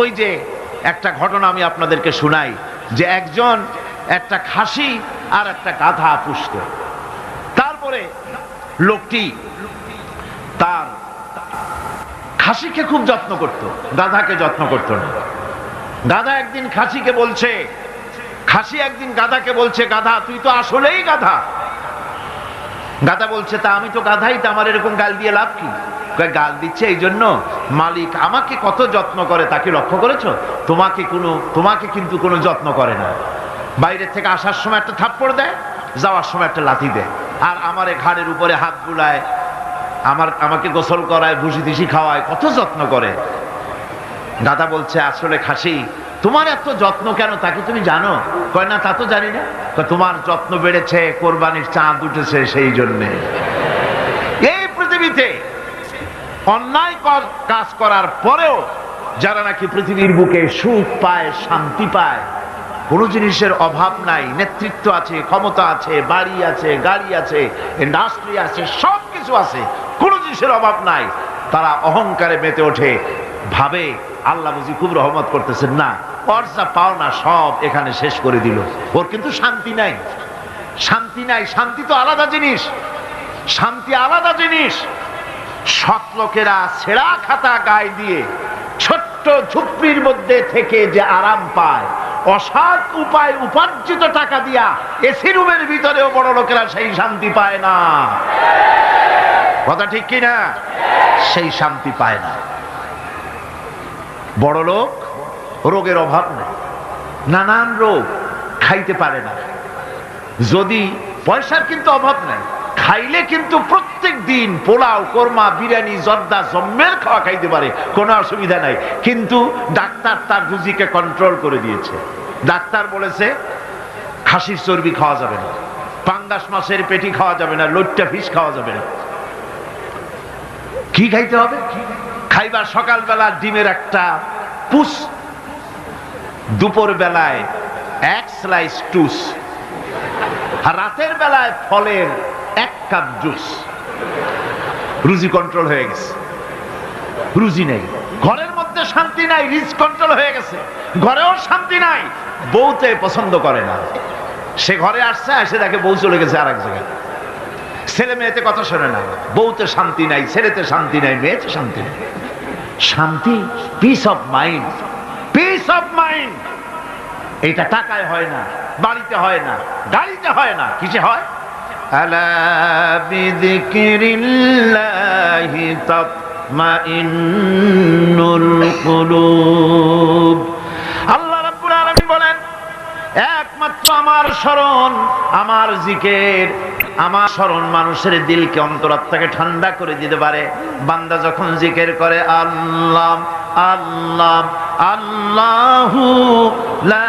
ওই যে একটা ঘটনা আমি আপনাদেরকে শুনাই, যে একজন একটা খাসি আর একটা গাধা পুষত। তারপরে লোকটি তার খাসিকে খুব যত্ন করত, গাধাকে যত্ন করত না। গাধা একদিন খাসিকে বলছে, খাসি একদিন গাধাকে বলছে, গাধা, তুই তো আসলেই গাধা। গাধা বলছে, তা আমি তো গাধাই, তা আমার এরকম গাল দিয়ে লাভ কি? গাল দিচ্ছে, এই জন্য মালিক আমাকে কত যত্ন করে তাকে লক্ষ্য করেছ? তোমাকে কোনো, তোমাকে কিন্তু কোনো যত্ন করে না। বাইরে থেকে আসার সময় একটা থাপ্পড় দেয়, যাওয়ার সময় একটা লাথি দেয়। আর আমার ঘাড়ের উপরে হাত বুলায়, আমার, আমাকে গোসল করায় ভুসি দিসি খাওয়ায়, কত যত্ন করে। দাদা বলছে, আসলে খাসি, তোমার এত যত্ন কেন? তাকে তুমি জানো? কয়, না, তা তো জানি না। তোমার যত্ন বেড়েছে, কোরবানির চাঁদ উঠেছে সেই জন্যে। এই পৃথিবীতে অন্যায় কাজ করার পরেও যারা নাকি পৃথিবীর বুকে সুখ পায়, শান্তি পায়, কোনো জিনিসের অভাব নাই, নেতৃত্ব আছে, ক্ষমতা আছে, বাড়ি আছে, গাড়ি আছে ইন্ডাস্ট্রি আছে সব কিছু আছে, কোনো জিনিসের অভাব নাই। তারা অহংকারে মেতে ওঠে, ভাবে, আল্লাহ বুঝি খুব রহমত করতেছেন। না ওর যা পাওনা সব এখানে শেষ করে দিল। ওর কিন্তু শান্তি নাই। শান্তি নাই, শান্তি তো আলাদা জিনিস। শান্তি আলাদা জিনিস। সৎ ছেঁড়া খাতা গায়ে দিয়ে ছোট্ট ঝুপড়ির মধ্যে থেকে যে আরাম পায় অসৎ উপায় উপার্জিত টাকা দিয়া এসি রুমের ভিতরেও বড় লোকেরা সেই শান্তি পায় না। কথা ঠিক কিনা? সেই শান্তি পায় না। বড় লোক রোগের অভাব নেই, নানান রোগ খাইতে পারে না। যদি পয়সার কিন্তু অভাব নাই খাইলে কিন্তু প্রত্যেক দিন পোলাও, কোরমা, বিরিয়ানি, জর্দা, জম্মের খাওয়া খাইতে পারে, কোনো অসুবিধা নাই। কিন্তু ডাক্তার তার রুজিকে কন্ট্রোল করে দিয়েছে। ডাক্তার বলেছে, খাসির চর্বি খাওয়া যাবে না। পাঙ্গাস মাছের পেটি খাওয়া যাবে না লইট্টা ফিস খাওয়া যাবে না। কি খাইতে হবে? খাইবার সকালবেলা ডিমের একটা পুষ দুপুর বেলায় এক স্লাইস টুস। আর রাতের বেলায় ফলের কাপ জুস। রুজি কন্ট্রোল হয়ে গেছে। রুজি নেই। ঘরের মধ্যে শান্তি নাই রিচ কন্ট্রোল হয়ে গেছে। ঘরেও শান্তি নাই। বউতে পছন্দ করে না। সে ঘরে আসছে এসে দেখে বউ চলে গেছে আর এক জায়গায়। ছেলে মেয়েতে কথা শোনে না। বউতে শান্তি নাই ছেলেতে শান্তি নাই মেয়েতে শান্তি নাই। শান্তি peace of mind peace of mind এটা টাকায় হয় না, বাড়িতে হয় না, গাড়িতে হয় না। কিসে হয়? আল্লাহ বলেন, একমাত্র আমার আমার আমার মানুষের দিলকে অন্তরাত্মাকে ঠান্ডা করে দিতে পারে। বান্দা যখন জিকের করে, আল্লাহ আল্লাহ, আল্লাহু লা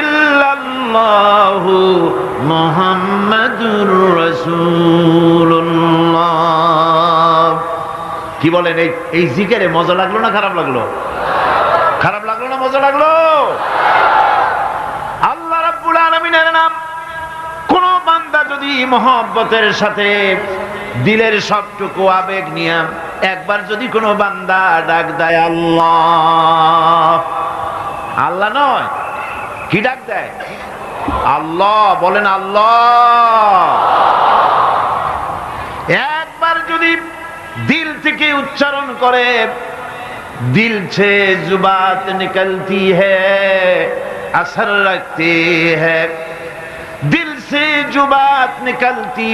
ইল্লাল্লাহু মুহাম্মাদুর রাসূলুল্লাহ। কি বলেন, এই এই জিকেরে মজা লাগল না খারাপ লাগল? খারাপ লাগল না মজা লাগল? আল্লাহ রাব্বুল আলামিনের নাম, কোন বান্দা যদি মহব্বতের সাথে দিলের সবটুকু আবেগ নিয়ে একবার যদি কোনো বান্দা ডাক দেয় আল্লাহ আল্লাহ নয়। কি ডাক দেয়? আল্লাহ, বলেন আল্লাহ। একবার যদি দিল থেকে উচ্চারণ করে, দিল ছে জুবাত নিকলতি হসর রাখতে হিল সে জুবাত নিকলতি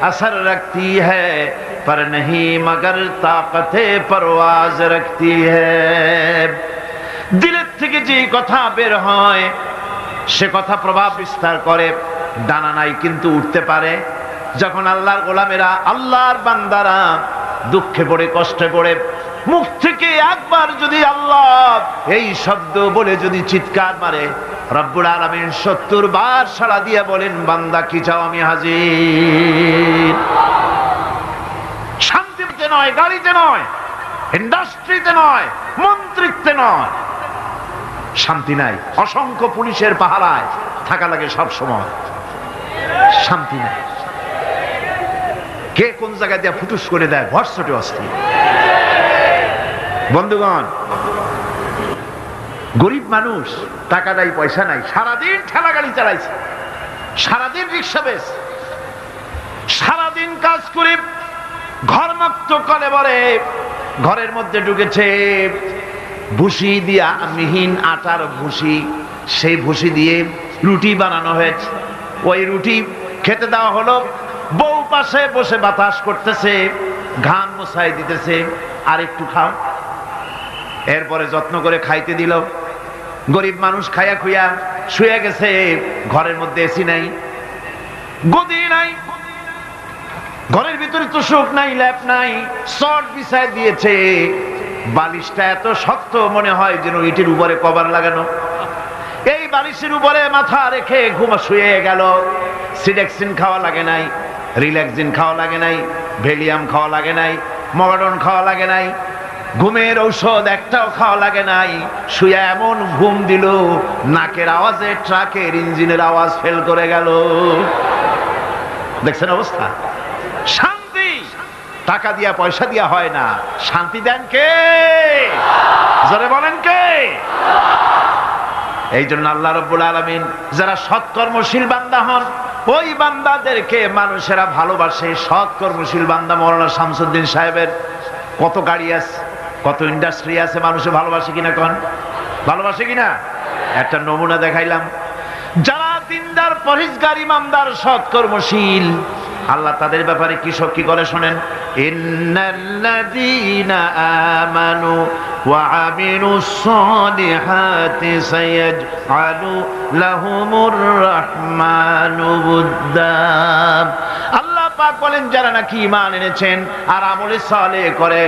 হসর রাখতি হর নহীঁ মগর তাকতে পরওয়াজ রাখতি হে। দিলের থেকে যে কথা বের হয়, সে কথা প্রভাব বিস্তার করে দানা নাই কিন্তু উঠতে পারে। যখন আল্লাহর গোলামেরা আল্লাহর বান্দারা দুঃখে পড়ে, কষ্টে পড়ে, মুখ থেকে একবার যদি আল্লাহ এই শব্দ বলে যদি চিৎকার মারে, রব্বুল আলমিন সত্তর বার সারা দিয়ে বলেন, বান্দা কি চাও আমি হাজি শান্তিতে নয়, গাড়িতে নয়, ইন্ডাস্ট্রিতে নয় মন্ত্রিত্বে নয় শান্তি নাই। অসংখ্য পুলিশের পাহারায় থাকা লাগে সব সময়। শান্তি নাই। কে কোন জায়গায় দিয়ে ফুটুস করে দেয়? ভরসটে অস্থির। বন্ধুগণ, গরিব মানুষ টাকা নাই, পয়সা নাই, সারাদিন ঠেলা গাড়ি চালাইছে। সারাদিন রিক্সা বেশ সারাদিন কাজ করে ঘর মুক্ত করে বলে, ঘরের মধ্যে ঢুকেছে ভুসি দিয়া মিহিন আটার ভুসি, সেই ভুসি দিয়ে রুটি বানানো হয়েছে। ওই রুটি খেতে দেওয়া হলো, বউ পাশে বসে বাতাস করতেছে, ঘাম মশাই দিতেছে, আর একটু খাও। এরপরে যত্ন করে খাইতে দিল। গরিব মানুষ খাইয়া খুইয়া শুয়ে গেছে, ঘরের মধ্যে এসি নাই, গদি নাই, ঘরের ভিতরে তো সুখ নাই, ল্যাপ নাই শর্ট বিছায় দিয়েছে। বালিশটা এত শক্ত মনে হয় যেন ইটের উপরে কভার লাগানো। এই বালিশের উপরে মাথা রেখে ঘুমা শুয়ে গেল। সিডেক্সিন খাওয়া লাগে নাই, রিল্যাক্সিন খাওয়া লাগে নাই, ভেলিয়াম খাওয়া লাগে নাই, মগাডন খাওয়া লাগে নাই, ঘুমের ঔষধ একটাও খাওয়া লাগে নাই। শুয়ে এমন ঘুম দিল, নাকের আওয়াজে ট্রাকের ইঞ্জিনের আওয়াজ ফেল করে গেল। দেখছেন অবস্থা? টাকা দিয়া, পয়সা দিয়া হয় না। শান্তি দেন কে? জোরে বলেন কে? এই জন্য আল্লাহ রব্বুল আলমিন যারা সৎকর্মশীল বান্দা হন, ওই বান্দাদেরকে মানুষেরা ভালোবাসে। সৎকর্মশীল বান্দা মৌলানা শামসুদ্দিন সাহেবের কত গাড়ি আছে, কত ইন্ডাস্ট্রি আছে, মানুষে ভালোবাসে কিনা কন? ভালোবাসে কিনা? একটা নমুনা দেখাইলাম। যারা দিনদার পরিষ্কার ইমামদার, সৎকর্মশীল আল্লাহ তাদের ব্যাপারে কি সব কি করে শোনেন? আল্লাহ পাক বলেন, যারা নাকি ঈমান এনেছেন আর আমলে সালে করে,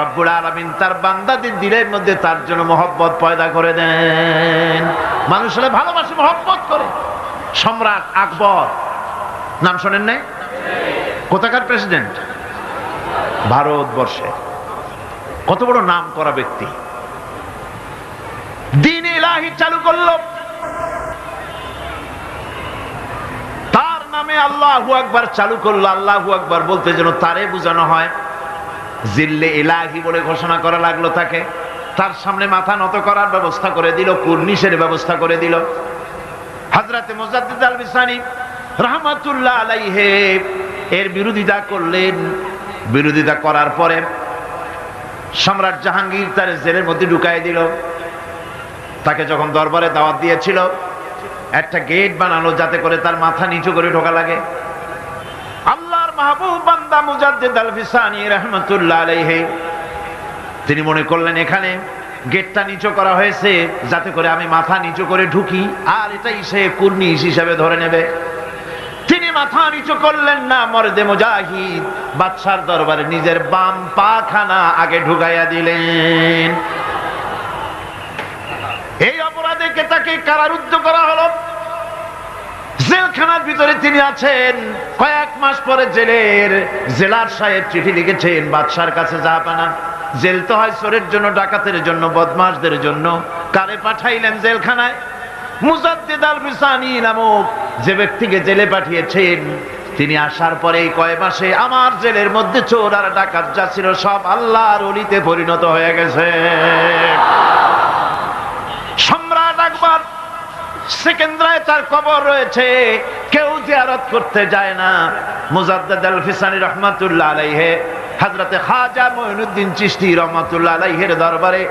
রব্বুল আলামিন তার বান্দাদের দিলের মধ্যে তার জন্য মহব্বত পয়দা করে দেন। মানুষের ভালোবাসে, মহব্বত করে। সম্রাট আকবর, নাম শোনেন নাই? কোথাকার প্রেসিডেন্ট ভারতবর্ষে। কত বড় নাম করা ব্যক্তি। দিন ইলাহি চালু করল। তার নামে আল্লাহু আকবার চালু করল। আল্লাহু আকবার বলতে যেন তারে বোঝানো হয়। জিল্লে ইলাহি বলে ঘোষণা করা লাগল তাকে। তার সামনে মাথা নত করার ব্যবস্থা করে দিল, কুর্নিশের ব্যবস্থা করে দিল। হাজরাতে মোজাদ্দিদ আল বিসানি রহমাতুল্লাহ আলাইহে এর বিরোধিতা করলেন বিরোধিতা করার পরে সম্রাট জাহাঙ্গীর তার জেলের মধ্যে ঢুকাই দিল। তাকে যখন দরবারে দাওয়াত দিয়েছিল, একটা গেট বানালো যাতে করে তার মাথা নিচু করে ঢোকা লাগে। আল্লাহর রহমাতুল্লাহ তিনি মনে করলেন, এখানে গেটটা নিচু করা হয়েছে যাতে করে আমি মাথা নিচু করে ঢুকি, আর এটাই সে কুর্নিশ হিসাবে ধরে নেবে। মাথা নিচু করলেন না, মরদে মুজাহিদ। বাদশার দরবারে নিজের বাম পাখানা আগে ঢুকাইয়া দিলেন। এই অপরাধে তাকে কারারুদ্ধ করা হলো? জেলখানার ভিতরে তিনি আছেন। কয়েক মাস পরে জেলের জেলার সাহেব চিঠি লিখেছেন, বাদশার কাছে যা পানা। জেল তো হয় চোরের জন্য, ডাকাতের জন্য বদমাসদের জন্য। কারে পাঠাইলেন জেলখানায়? মুজাদ্দিদ আল বিসানি নামক যে ব্যক্তিকে জেলে পাঠিয়েছেন, তিনি আসার পরে কয় মাসে আমার জেলের মধ্যে চোর আর ডাকাত যা ছিল সব আল্লাহর অলিতে পরিণত হয়ে গেছে। সম্রাট আকবর সেকেন্দ্রায় তার কবর রয়েছে, কেউ জিয়ারত করতে যায় না। মুজাদ্দাদ আল ফিসানি রহমাতুল্লাহ আলাইহে, হযরতে খাজা মঈনুদ্দিন চিশতি রহমাতুল্লাহ আলাইহির দরবারে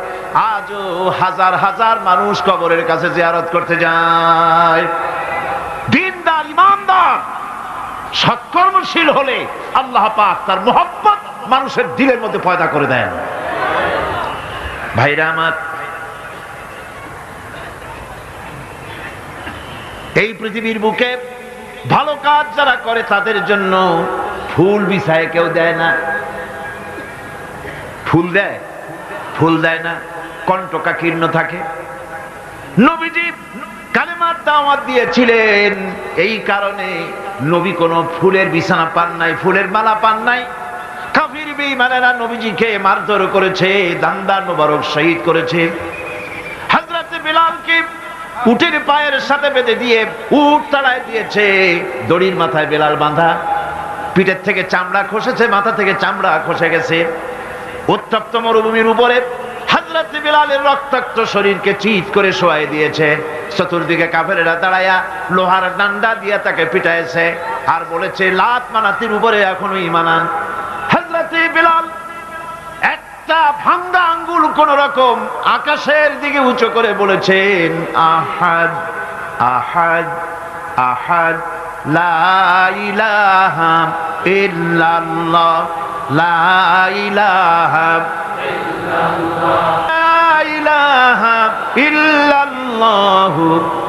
আজও হাজার হাজার মানুষ কবরের কাছে জিয়ারত করতে যায়। সৎকর্মশীল হলে আল্লাহ পাক তার মোহাম্মত মানুষের দিলের মধ্যে পয়দা করে দেন। ভাইরা আমার, এই পৃথিবীর বুকে ভালো কাজ যারা করে তাদের জন্য ফুল বিছায় কেউ দেয় না। ফুল দেয়? ফুল দেয় না। কণ্ঠকা কীর্ণ থাকে। নবীজি কালেমার দাওয়াত দিয়েছিলেন, এই কারণে নবী কোনো ফুলের বিছানা পান নাই, ফুলের মালা পান নাই। কাফির বেঈমানেরা নবীজিকে মারধর করেছে, দান্দার মোবারক শহীদ করেছে। হযরত বিলালকে উটের পায়ের সাথে বেঁধে দিয়ে উট তাড়ায় দিয়েছে, দড়ির মাথায় বেলাল বাঁধা। পিঠের থেকে চামড়া খসেছে, মাথা থেকে চামড়া খসে গেছে। উত্তপ্ত মরুভূমির উপরে হাজরত বিলালের রক্তাক্ত শরীরকে চিৎ করে শোয়াই দিয়েছে। চতুর্দিকে কাফেরেরা দাঁড়ায়া লোহার ডান্ডা দিয়ে তাকে পিটাইছে আর বলেছে, লাত মানাতির উপরে এখনও ইমানান হাজরত বিলাল, একটা ভাঙ্গা আঙ্গুল কোন রকম আকাশের দিকে উঁচু করে বলেছেন, আহাদ আহাদ আহাদ, লা ইল্লাল্লাহ, লা ইল্লাল্লাহ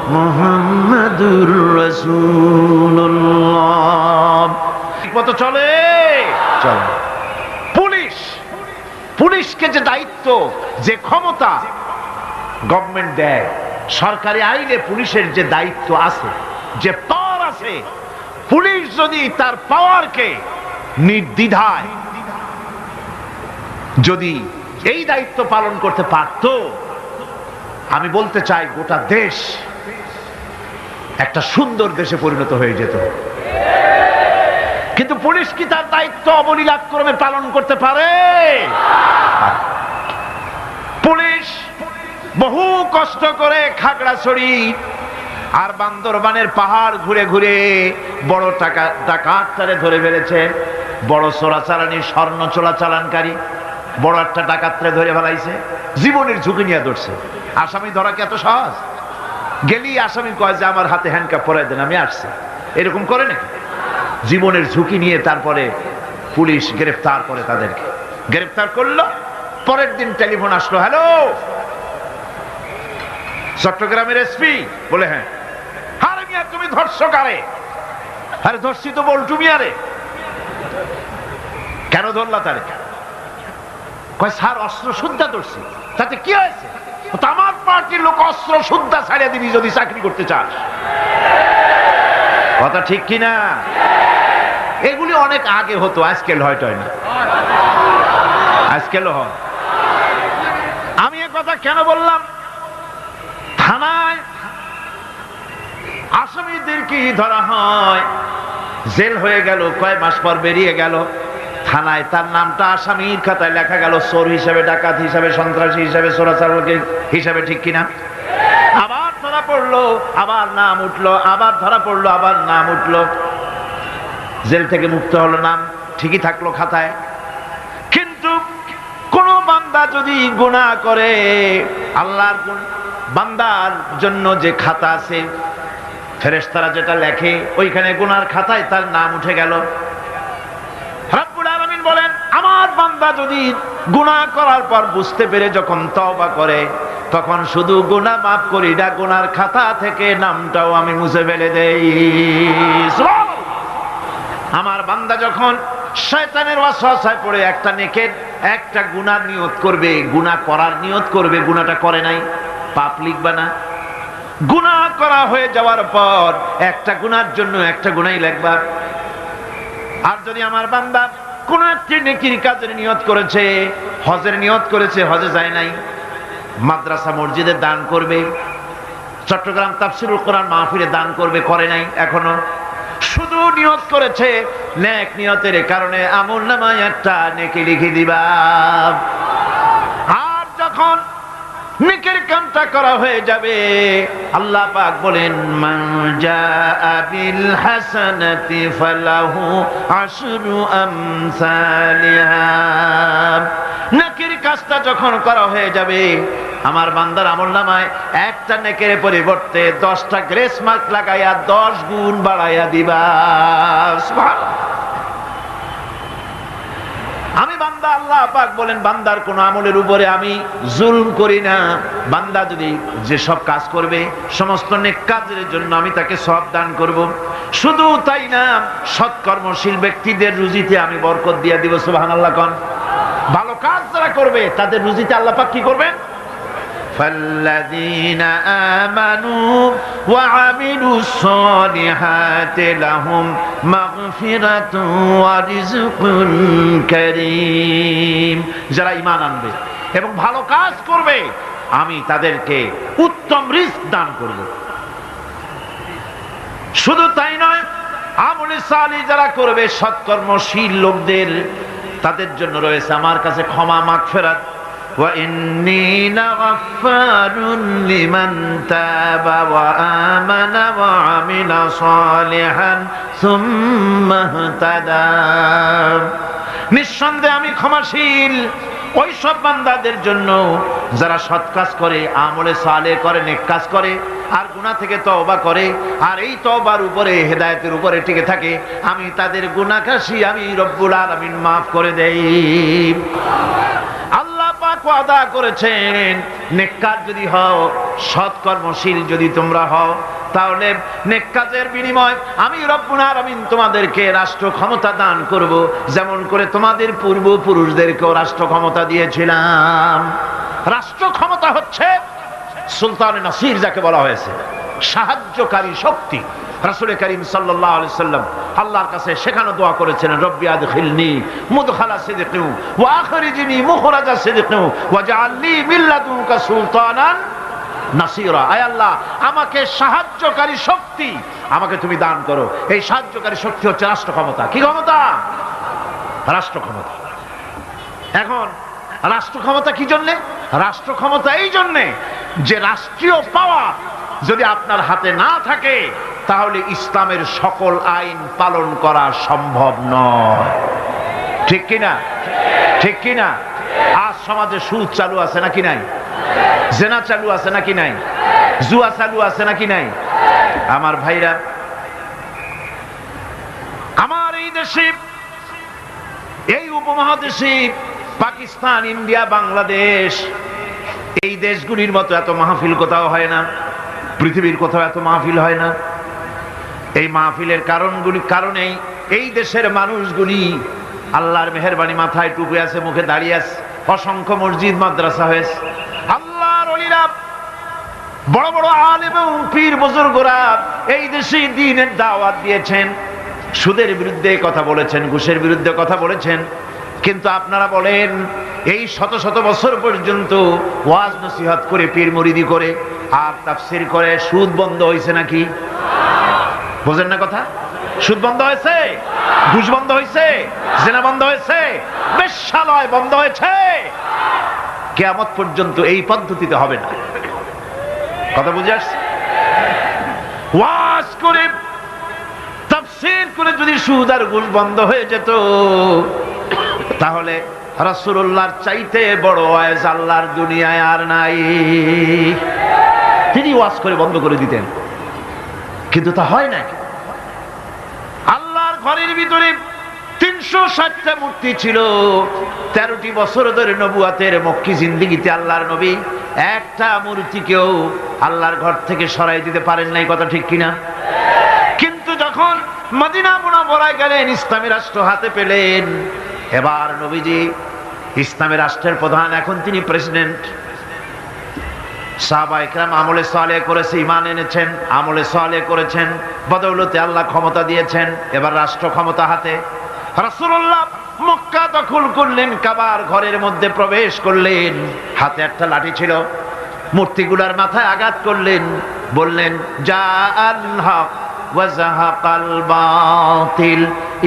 মুহাম্মাদুর রাসূলুল্লাহ। কত চলে। চলে। পুলিশ। পুলিশকে যে দায়িত্ব যে ক্ষমতা গভর্নমেন্ট দেয় সরকারি আইনে পুলিশের যে দায়িত্ব আছে যে পাওয়ার আছে পুলিশ যদি তার পাওয়ারকে নির্দ্বিধায় যদি এই দায়িত্ব পালন করতে পারত। আমি বলতে চাই, গোটা দেশ একটা সুন্দর দেশে পরিণত হয়ে যেত। কিন্তু পুলিশ কি তার দায়িত্ব অবলীলাক্রমে পালন করতে পারে? পুলিশ বহু কষ্ট করে খাগড়াছড়ি আর বান্দরবানের পাহাড় ঘুরে ঘুরে বড় টাকা ডাকাতটারে ধরে ফেলেছে। বড় চোরাচালানি, স্বর্ণ চোরাচালানকারী। বড় একটা ডাকাতরে ধরে ফেলাইছে, জীবনের ঝুঁকি নিয়ে ধরছে। আসামি ধরা কি এত সহজ? গেলি আসামি কয় যে, আমার হাতে হ্যান্ডকাপ পরাই দেন, আমি আসছি। এরকম করে নাকি? জীবনের ঝুঁকি নিয়ে তারপরে পুলিশ গ্রেফতার করে তাদেরকে। গ্রেফতার করল, পরের দিন টেলিফোন আসলো, হ্যালো? চট্টগ্রামের এসপি বলে হ্যাঁ। আরে মিয়া, তুমি ধর্ষক আরে আরে ধর্ষি তো বলটু মিয়ারে। কেন ধরলা তারে? কয়, স্যার, অস্ত্র শুদ্ধা ধরছি। তাতে কি হয়েছে? আমার পার্টির লোক অস্ত্র শুদ্ধা ছাড়িয়ে দিবি যদি চাকরি করতে চাস। কথা ঠিক কিনা? এগুলি অনেক আগে হতো, আজকাল হয় না। আজকালও হয়। আমি এ কথা কেন বললাম? থানায় আসামিদেরকে ধরা হয়। জেল হয়ে গেল, কয় মাস পর বেরিয়ে গেল। থানায় তার নামটা আসামির খাতায় লেখা গেল, চোর হিসাবে, ডাকাত হিসাবে, সন্ত্রাসী হিসাবে চোরাচারকের হিসাবে, ঠিক কিনা? আবার ধরা পড়ল, আবার নাম উঠল, আবার ধরা পড়ল, আবার নাম উঠল। জেল থেকে মুক্ত হলো নাম, ঠিকই থাকল খাতায়। কিন্তু কোন বান্দা যদি গুনাহ করে, আল্লাহর গুণ- বান্দার জন্য যে খাতা আছে ফেরেস্তারা যেটা লেখে, ওইখানে গুনার খাতায় তার নাম উঠে গেল। বান্দা যদি গুনাহ করার পর বুঝতে পেরে যখন তওবা করে, তখন শুধু গুনাহ মাফ করি না, গুনার খাতা থেকে নামটাও আমি মুছে ফেলে দেই। আমার বান্দা যখন শয়তানের ওয়াসওয়াসায় পড়ে, একটা নেকের একটা গুনার নিয়ত করবে, গুনাহ করার নিয়ত করবে, গুনাহটা করে নাই, পাপ লিখবা না। গুনাহ করা হয়ে যাওয়ার পর একটা গুনার জন্য একটা গুনাই লিখবা আর যদি আমার বান্দা কোন একটি নেকির কাজের নিয়ত করেছে, হজের নিয়ত করেছে, হজে যায় নাই। মাদ্রাসা মসজিদে দান করবে, চট্টগ্রাম তাফসিরুল কোরআন মাহফিলে দান করবে, করে নাই এখনও। শুধু নিয়ত করেছে, নেক নিয়তের কারণে আমল নামায় একটা নেকি লিখে দিবা। আর যখন নেকের কামটা করা হয়ে যাবে। আল্লাহ পাক বলেন, মান জাআ হাসানাতি ফালাহু আশরু কাজটা যখন করা হয়ে যাবে, আমার বান্দার আমল নামায় একটা নেকের পরিবর্তে দশটা গ্রেস মার্ক লাগাইয়া দশ গুণ বাড়াইয়া দিবা। আমি বান্দা, আল্লাহ পাক বলেন, বান্দার কোন আমলের উপরে আমি জুলুম করি না। বান্দা যদি যে সব কাজ করবে, সমস্ত নেক কাজের জন্য আমি তাকে সব দান করব। শুধু তাই না, সৎকর্মশীল ব্যক্তিদের রুজিতে আমি বরকত দিয়ে দিব আল্লাহ কন। ভালো কাজ যারা করবে, তাদের রুজিতে আল্লাহ পাক কি করবেন? فالذين آمنوا وعملوا الصالحات لهم مغفرة ورزق كريم যারা ঈমান আনবে এবং ভালো কাজ করবে আমি তাদেরকে উত্তম রিস্ক দান করব শুধু তাই নয় আমলি সালি যারা করবে সৎকর্মশীল লোকদের তাদের জন্য রয়েছে আমার কাছে ক্ষমা মাগফেরাত وإني لغفار لمن تاب وآمن وعمل صالحا ثم اهتدى নিঃসন্দেহে আমি ক্ষমাশীল ওই সব বান্দাদের জন্য যারা সৎ কাজ করে আমলে সালে করে নেক কাজ করে আর গুনাহ থেকে তওবা করে আর এই তওবার উপরে হেদায়েতের উপরে টিকে থাকে আমি তাদের গুনাহকাশী আমি রব্বুল আলামিন মাফ করে দেই আল্লাহ পাক ওয়াদা করেছেন। নেককার যদি হও, সৎকর্মশীল যদি তোমরা হও, তাহলে নেক কাজের বিনিময় আমি রব্বুল আলামিন তোমাদেরকে রাষ্ট্র ক্ষমতা দান করব। যেমন করে তোমাদের পূর্বপুরুষদেরকেও রাষ্ট্র ক্ষমতা দিয়েছিলাম। রাষ্ট্র ক্ষমতা হচ্ছে সুলতান নাসির যাকে বলা হয়েছে, সাহায্যকারী শক্তি। রাসূল করিম সাল্লাম আল্লাহর কাছে সেখানে দোয়া করেছেন, রব্বি আদখিলনি মুদখালা সিদকিন ওয়া আখরিজনি মুখরাজা সিদকিন ওয়াজআলনি মিন লাদুনকা সুলতানান নাসিরা। আয় আল্লাহ, আমাকে সাহায্যকারী শক্তি আমাকে তুমি দান করো। এই সাহায্যকারী শক্তি হচ্ছে রাষ্ট্র ক্ষমতা কি ক্ষমতা? রাষ্ট্র ক্ষমতা এখন রাষ্ট্র ক্ষমতা কি জন্যে? রাষ্ট্র ক্ষমতা এই জন্যে যে রাষ্ট্রীয় পাওয়ার যদি আপনার হাতে না থাকে, তাহলে ইসলামের সকল আইন পালন করা সম্ভব নয়। ঠিক কিনা? ঠিক কিনা? আজ সমাজে সুদ চালু আছে নাকি নাই? জেনা চালু আছে নাকি নাই? জুয়া চালু আছে নাকি নাই? আমার ভাইরা, আমার এই দেশে, এই উপমহাদেশে, পাকিস্তান, ইন্ডিয়া, বাংলাদেশ, এই দেশগুলির মতো এত মাহফিল কোথাও হয় না। পৃথিবীর কোথাও এত মাহফিল হয় না। এই মাহফিলের কারণগুলি কারণেই এই দেশের মানুষগুলি আল্লাহর মেহরবানি মাথায় টুপে আছে, মুখে দাঁড়িয়ে আছে, অসংখ্য মসজিদ, মাদ্রাসা হয়েছে। আল্লাহর অলিরা, বড় বড় আল এবং পীর বুজুর্গরা এই দেশে দিনের দাওয়াত দিয়েছেন। সুদের বিরুদ্ধে কথা বলেছেন, ঘুষের বিরুদ্ধে কথা বলেছেন। কিন্তু আপনারা বলেন এই শত শত বছর পর্যন্ত ওয়াজ নসিহত করে পীর মুরিদি করে আর তাফসির করে, সুদ বন্ধ হয়েছে নাকি? বোঝেন না কথা? সুদ বন্ধ হয়েছে? ঘুষ বন্ধ হয়েছে? জেনা বন্ধ হয়েছে? বেশ্যালয় বন্ধ হয়েছে? কেয়ামত পর্যন্ত এই পদ্ধতিতে হবে না। কথা বুঝে আসছে? ওয়াজ করে, তাফসীর করে যদি সুদ আর ঘুষ বন্ধ হয়ে যেত, তাহলে রাসূলুল্লাহর চাইতে বড় ওয়াজ আল্লাহর দুনিয়ায় আর নাই। তিনি ওয়াজ করে বন্ধ করে দিতেন। কিন্তু তা হয় না আল্লাহর ঘরের ভিতরে তিনশো ষাটটা মূর্তি ছিল। তেরোটি বছর ধরে নবুয়াতের মক্কি জিন্দিগিতে আল্লাহর নবী একটা মূর্তিকেও আল্লাহর ঘর থেকে সরাই দিতে পারেন নাই, কথা ঠিক কিনা? কিন্তু যখন মদিনা মুনাফরায় গেলেন, ইসলামী রাষ্ট্র হাতে পেলেন এবার নবীজি ইসলামী রাষ্ট্রের প্রধান, এখন তিনি প্রেসিডেন্ট আমলে করেছে ইমান এনেছেন, আমলে সালে করেছেন, বদৌলতে আল্লাহ ক্ষমতা দিয়েছেন, এবার রাষ্ট্র ক্ষমতা হাতে। মক্কা দখল করলেন, কাবার ঘরের মধ্যে প্রবেশ করলেন, হাতে একটা লাঠি ছিল, মূর্তিগুলার মাথায় আঘাত করলেন, বললেন, যা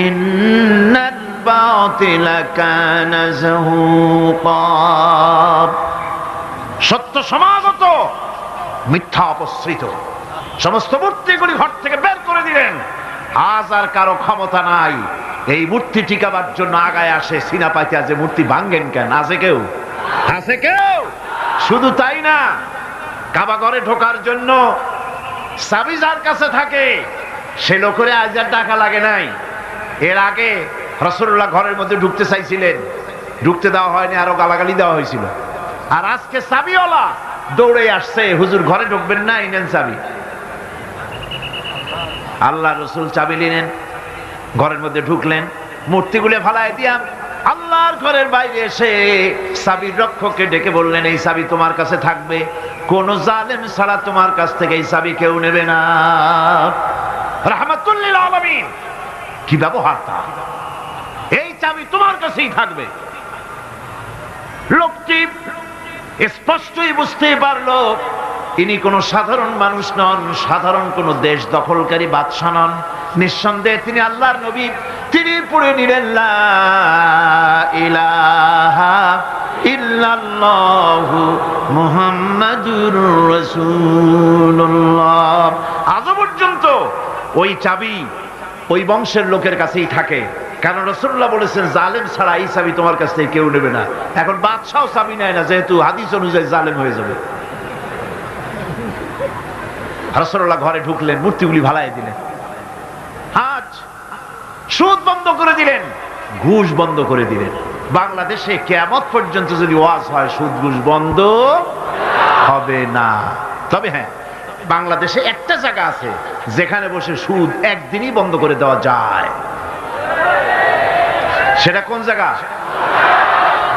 ইন্নাল বাতিলা কানা যাহুকা সত্য সমাগত, মিথ্যা অপসৃত। সমস্ত মূর্তিগুলি ঘর থেকে বের করে দিলেন। আজ আর কারও ক্ষমতা নাই। এই মূর্তি টিকাবার জন্য আগায় আসে, সিনা পাইতে যে মূর্তি ভাঙ্গেন কেন? আছে কেউ? আছে কেউ? শুধু তাই না, কাবা ঘরে ঢোকার জন্য চাবি যার কাছে থাকে। সে লোকের আজ আর টাকা লাগে নাই। এর আগে রসুল্লাহ ঘরের মধ্যে ঢুকতে চাইছিলেন। ঢুকতে দেওয়া হয়নি, আরও গালাগালি দেওয়া হয়েছিল। আর আজকে চাবিওয়ালা দৌড়ে আসছে, হুজুর ঘরে ঢুকবেন না ইনেন চাবি। আল্লাহ রসুল চাবি নিলেন, ঘরের মধ্যে ঢুকলেন, মূর্তিগুলো ফালাই দিয়া আল্লাহর ঘরের বাইরে এসে সাবির রক্ষককে ডেকে বললেন, এই সাবি তোমার কাছে থাকবে। কোন জালেম ছাড়া তোমার কাছ থেকে এই সাবি কেউ নেবে না। রাহমাতুল্লিল আলামিন। কি ব্যবহার তা? চাবি তোমার কাছেই থাকবে। লোকটি স্পষ্টই বুঝতে পারল, ইনি কোনো সাধারণ মানুষ নন, সাধারণ কোনো দেশ দখলকারী বাদশা নন। নিঃসন্দেহে তিনি আল্লাহর নবী, তিনি পড়ে নিলেন আজও পর্যন্ত ওই চাবি ওই বংশের লোকের কাছেই থাকে। কারণ রসুল্লাহ বলেছেন, জালেম ছাড়া এই চাবি তোমার কাছ থেকে কেউ নেবে না। এখন বাদশাও চাবি নেয় না, যেহেতু হাদিস অনুযায়ী জালেম হয়ে যাবে। রসুল্লাহ ঘরে ঢুকলেন, মূর্তিগুলি ভালাই দিলেন। আজ সুদ বন্ধ করে দিলেন, ঘুষ বন্ধ করে দিলেন। বাংলাদেশে কেমত পর্যন্ত যদি ওয়াজ হয়, সুদ ঘুষ বন্ধ হবে না। তবে হ্যাঁ বাংলাদেশে একটা জায়গা আছে, যেখানে বসে সুদ একদিনই বন্ধ করে দেওয়া যায়। সেটা কোন জায়গা?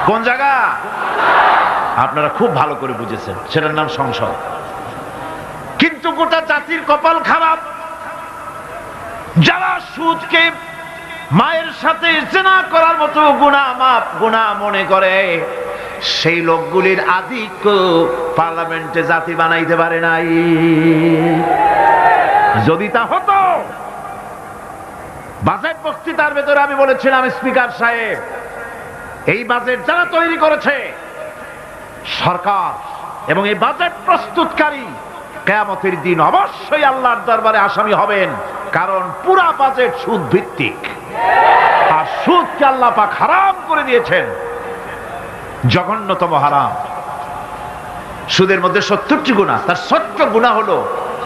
কোন জায়গা? আপনারা খুব ভালো করে বুঝেছেন, সেটার নাম সংসদ। কিন্তু গোটা জাতির কপাল খারাপ। যারা সুদকে মায়ের সাথে চেনা করার মতো গুণা মাপ, গুণা মনে করে, সেই লোকগুলির আধিক্য পার্লামেন্টে জাতি বানাইতে পারে নাই। যদি তা হতো বাজেট বক্তৃতার ভেতরে আমি বলেছিলাম স্পিকার সাহেব, এই বাজেট যারা তৈরি করেছে সরকার এবং এই বাজেট প্রস্তুতকারী, কেয়ামতের দিন অবশ্যই আল্লাহর দরবারে আসামি হবেন, কারণ পুরা বাজেট সুদ ভিত্তিক আর সুদকে আল্লাহ পাক হারাম করে দিয়েছেন। জঘন্যতম হারাম। সুদের মধ্যে সত্তরটি গুণা, তার সত্য গুণা হলো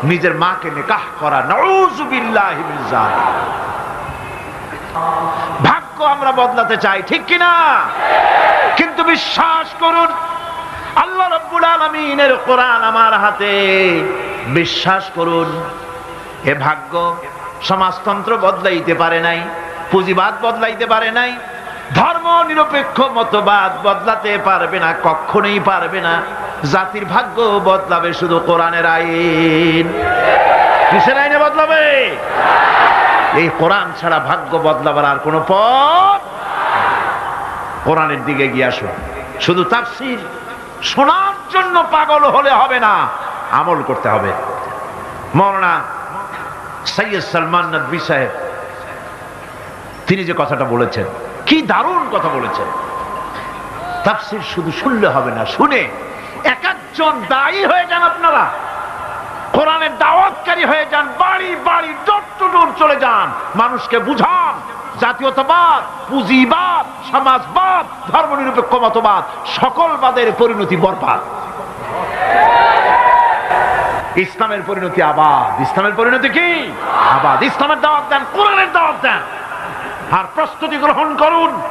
নিজের মাকে নিকাহ করা নউজুবিল্লাহি জালিক। ভাগ্য আমরা বদলাতে চাই, ঠিক কিনা? কিন্তু বিশ্বাস করুন, আল্লাহ রব্বুল আলমিনের কোরআন আমার হাতে। বিশ্বাস করুন, এ ভাগ্য সমাজতন্ত্র বদলাইতে পারে নাই, পুঁজিবাদ বদলাইতে পারে নাই ধর্ম নিরপেক্ষ মতবাদ বদলাতে পারবে না, কখনোই পারবে না। জাতির ভাগ্য বদলাবে শুধু কোরআনের আইন। কিসের আইনে বদলাবে? এই কোরআন ছাড়া ভাগ্য বদলাবার আর কোনো পথ কোরআনের দিকে গিয়ে আসো শুধু তাফসির শোনার জন্য পাগল হলে হবে না, আমল করতে হবে। মৌলানা সৈয়দ সালমান নদী সাহেব, তিনি যে কথাটা বলেছেন, কি দারুণ কথা বলেছেন। তাফসির শুধু শুনলে হবে না, শুনে এক একজন দায়ী হয়ে যান আপনারা। কোরআনের দাওয়াতকারী হয়ে যান, বাড়ি বাড়ি ডোর টু ডোর চলে যান, মানুষকে বুঝান। জাতীয়তাবাদ, পুঁজিবাদ, সমাজবাদ, ধর্মনিরপেক্ষ মতবাদ, সকল বাদের পরিণতি বরবাদ। ইসলামের পরিণতি আবাদ। ইসলামের পরিণতি কি? আবাদ। ইসলামের দাওয়াত দেন, কোরআনের দাওয়াত দেন। আর প্রস্তুতি গ্রহণ করুন।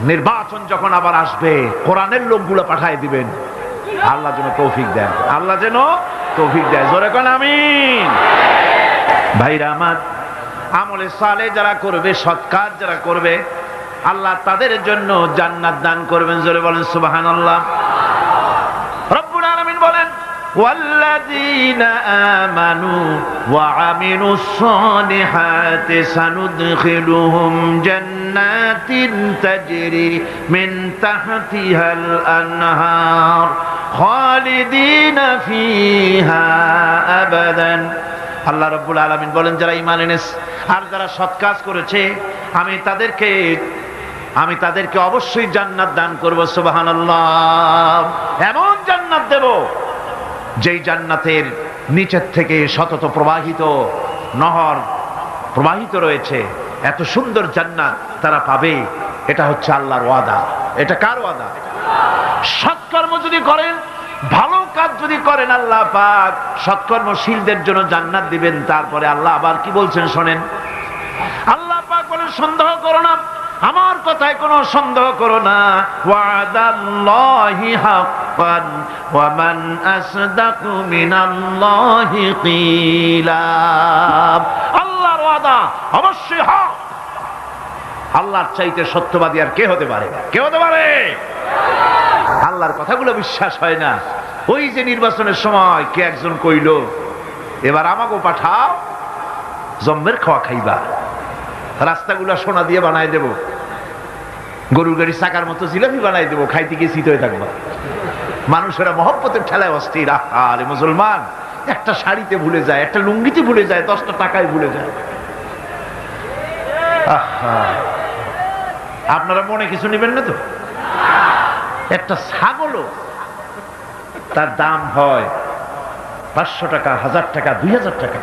নির্বাচন যখন আবার আসবে, কোরআনের লোকগুলো পাঠায় দিবেন। আল্লাহ যেন তৌফিক দেন আল্লাহ যেন তৌফিক দেয় জোরে কোন আমিন ভাইরা আমার আমলে সালে যারা করবে সৎকার যারা করবে আল্লাহ তাদের জন্য জান্নাত দান করবেন জোরে বলেন সুবহানাল্লাহ রব্বুল আলামিন বলেন والذين آمنوا وعملوا الصالحات سندخلهم جنات تجري من تحتها الأنهار خالدين فيها أبدا আল্লাহ রব্বুল আলমিন বলেন, যারা ইমান এনেস আর যারা সৎ কাজ করেছে, আমি তাদেরকে আমি তাদেরকে অবশ্যই জান্নাত দান করব সুবাহান এমন জান্নাত দেব, যেই জান্নাতের নিচের থেকে শতত প্রবাহিত, নহর প্রবাহিত রয়েছে। এত সুন্দর জান্নাত তারা পাবে, এটা হচ্ছে আল্লাহর ওয়াদা। এটা কার ওয়াদা? সৎকর্ম যদি করেন, ভালো কাজ যদি করেন আল্লাহ পাক, সৎকর্মশীলদের জন্য জান্নাত দিবেন, তারপরে আল্লাহ আবার কি বলছেন শোনেন? আল্লাহ পাক বলেন, সন্দেহ করো না। আমার কথায় কোনো সন্দেহ করো না। আল্লাহর অবশ্যই হক। আল্লাহর চাইতে সত্যবাদী আর কে হতে পারে? কে হতে পারে? আল্লাহর কথাগুলো বিশ্বাস হয় না। ওই যে নির্বাচনের সময় কে একজন কইল, এবার আমাকেও পাঠাও, জম্মের খাওয়া খাইবা। রাস্তাগুলো সোনা দিয়ে বানাই দেব। গরুর গাড়ি চাকার মতো জিলাপি বানাই দেবো, খাইতে গিয়ে শীত হয়ে থাকবা। মানুষেরা মহব্বতের ঠেলায় অস্থির। আরে মুসলমান, একটা শাড়িতে ভুলে যায়, একটা লুঙ্গিতে ভুলে যায়, দশটা টাকায় ভুলে যায়। আপনারা মনে কিছু নেবেন না তো? একটা ছাগলও তার দাম হয় পাঁচশো টাকা, হাজার টাকা, দুই হাজার টাকা।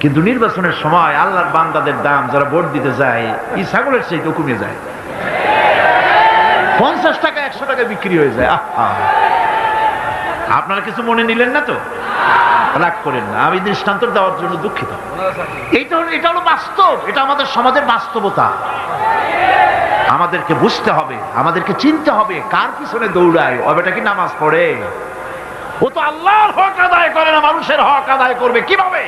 কিন্তু নির্বাচনের সময় আল্লাহর বান্দাদের দাম যারা ভোট দিতে যায়, এই ছাগলের চাইতে কমে যায়। পঞ্চাশ টাকা, একশো টাকা বিক্রি হয়ে যায়। আহা। আপনারা কিছু মনে নিলেন না তো? রাগ করেন না। আমি দৃষ্টান্ত দেওয়ার জন্য দুঃখিত। এইটা এটা হলো বাস্তব। এটা আমাদের সমাজের বাস্তবতা। আমাদেরকে বুঝতে হবে, আমাদেরকে চিনতে হবে কার পিছনে দৌড়ায়। ও বেটা কি নামাজ পড়ে? ও তো আল্লাহর হক আদায় করে না, মানুষের হক আদায় করবে কীভাবে?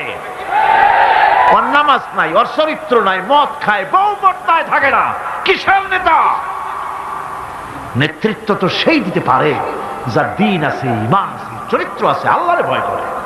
ওর নামাজ নাই, ওর চরিত্র নাই, মদ খায়, বউ পর্দায় থাকে না। কিসের নেতা? নেতৃত্ব তো সেই দিতে পারে, যার দিন আছে ইমান আছে, চরিত্র আছে, আল্লাহরে ভয় করে।